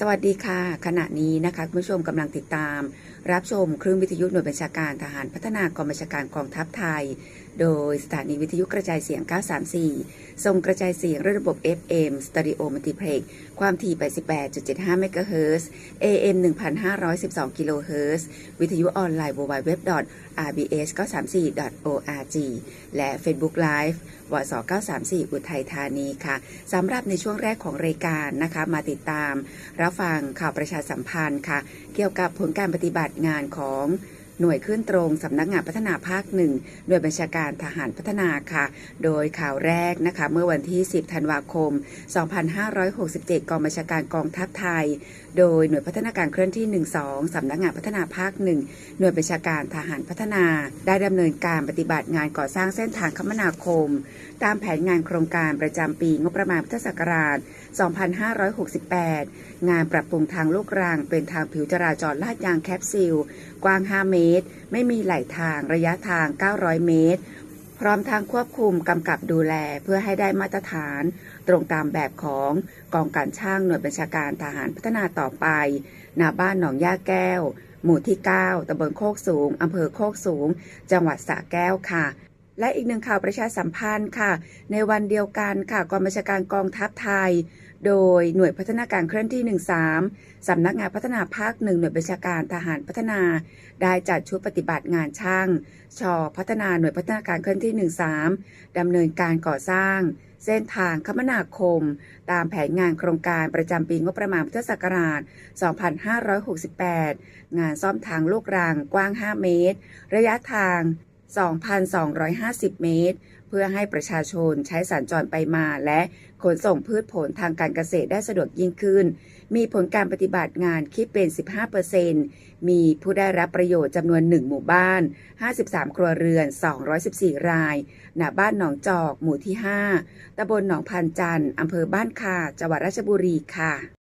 สวัสดีค่ะ ขณะนี้นะคะคุณผู้ชมกำลังติดตาม รับชมคลื่นวิทยุหน่วยบัญชาการทหารพัฒนากองบัญชาการกองทัพไทย โดยสถานีวิทยุกระจายเสียง 934 ส่งกระจายเสียงระบบ FM Stereo Multiplex ความถี่88.75เมกะเฮิรตซ์ AM 1,512กิโลเฮิรตซ์วิทยุออนไลน์ www.rbs934.org และ Facebook Live วส934 อุทัยธานีค่ะสำหรับในช่วงแรกของรายการนะคะมาติดตามรับฟังข่าวประชาสัมพันธ์ค่ะ เกี่ยวกับผลการปฏิบัติงานของ หน่วยขึ้นตรงสำนักงานพัฒนาภาคหนึ่งหน่วยบัญชาการทหารพัฒนาค่ะ โดยข่าวแรกนะคะเมื่อวันที่ 10 ธันวาคม 2567 กองบัญชาการกองทัพไทย โดยหน่วยพัฒนาการเคลื่อนที่ 12 สำนักงานพัฒนาภาคหนึ่งหน่วยบัญชาการทหารพัฒนา ได้ดำเนินการปฏิบัติงานก่อสร้างเส้นทางคมนาคม ตามแผนงานโครงการประจำปีงบประมาณพุทธศักราช 2568 งานปรับปรุงทางลูกรางเป็นทางผิวจราจรลาดยางแคปซิล กว้าง 5 เมตรไม่มีไหลทางระยะทาง 900 เมตร พร้อมทางควบคุมกำกับดูแลเพื่อให้ได้มาตรฐาน ตรงตามแบบของกองการช่างหน่วยบัญชาการทหารพัฒนาต่อไปนาบ้านหนองย่าแก้ว หมู่ที่ 9ตำบลโคกสูงอำเภอโคกสูง จังหวัดสระแก้วค่ะ และอีกหนึ่งข่าวประชาสัมพันธ์ค่ะ ในวันเดียวกันค่ะกองบัญชาการกองทัพไทย โดยหน่วยพัฒนาการเคลื่อนที่ 13 สำนักงานพัฒนาภาคหนึ่งหน่วยบัญชาการทหารพัฒนา ได้จัดชุดปฏิบัติงานช่างชอพัฒนาหน่วยพัฒนาการเคลื่อนที่ 13 ดำเนินการก่อสร้าง เส้นทางคมนาคม ตามแผนงานโครงการประจำปีงบประมาณพุทธศักราช 2568 งานซ่อมทางลูกรางกว้าง 5 เมตร ระยะทาง 2,250 เมตร เพื่อให้ประชาชนใช้สัญจรไปมาและขนส่งพืชผลทางการเกษตรได้สะดวกยิ่งขึ้น มีผลการปฏิบัติงานคิดเป็น 15%มีผู้ได้รับประโยชน์จำนวน 1 หมู่บ้าน 53 ครัวเรือน 214 รายณบ้านหนองจอก หมู่ที่ 5ตำบลหนองพันจันทร์อำเภอบ้านคาจังหวัดราชบุรีค่ะ